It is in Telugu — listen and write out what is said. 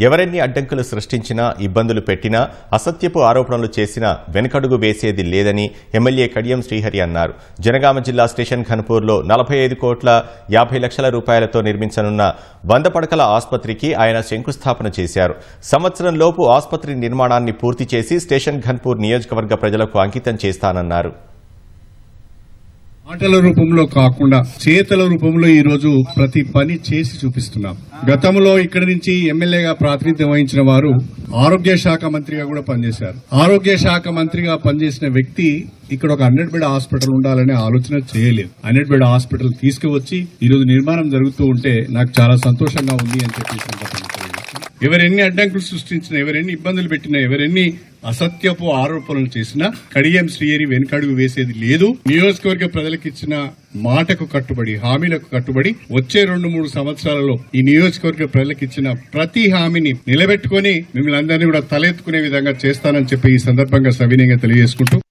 ఎవరెన్ని అడ్డంకులు సృష్టించినా ఇబ్బందులు పెట్టినా అసత్యపు ఆరోపణలు చేసినా వెనకడుగు వేసేది లేదని ఎమ్మెల్యే కడియం శ్రీహరి అన్నారు. జనగామ జిల్లా స్టేషన్ ఘన్పూర్లో నలభై ఐదు కోట్ల యాభై లక్షల రూపాయలతో నిర్మించనున్న వంద పడకల ఆసుపత్రికి ఆయన శంకుస్థాపన చేశారు. సంవత్సరంలోపు ఆసుపత్రి నిర్మాణాన్ని పూర్తి చేసి స్టేషన్ ఘన్పూర్ నియోజకవర్గ ప్రజలకు అంకితం చేస్తానన్నారు. మాటల రూపంలో కాకుండా చేతల రూపంలో ఈ రోజు ప్రతి పని చేసి చూపిస్తున్నాం. గతంలో ఇక్కడి నుంచి ఎమ్మెల్యేగా ప్రాతినిధ్యం వహించిన వారు ఆరోగ్య శాఖ మంత్రిగా కూడా పనిచేశారు. ఆరోగ్య శాఖ మంత్రిగా పనిచేసిన వ్యక్తి ఇక్కడ ఒక హండ్రెడ్ బెడ్ హాస్పిటల్ ఉండాలనే ఆలోచన చేయలేదు. హండ్రెడ్ బెడ్ హాస్పిటల్ తీసుకువచ్చి ఈ రోజు నిర్మాణం జరుగుతూ ఉంటే నాకు చాలా సంతోషంగా ఉంది అని చెప్పి ఎవరెన్ని అడ్డంకులు సృష్టించినా ఎవరెన్ని ఇబ్బందులు పెట్టినా ఎవరెన్ని అసత్యపు ఆరోపణలు చేసినా కడియం శ్రీయరి వెనుకడుగు వేసేది లేదు. నియోజకవర్గ ప్రజలకు ఇచ్చిన మాటకు కట్టుబడి హామీలకు కట్టుబడి వచ్చే రెండు మూడు సంవత్సరాలలో ఈ నియోజకవర్గ ప్రజలకు ఇచ్చిన ప్రతి హామీని నిలబెట్టుకుని మిమ్మల్ని అందరినీ కూడా తలెత్తుకునే విధంగా చేస్తానని చెప్పి ఈ సందర్భంగా సవినయంగా తెలియజేసుకుంటూ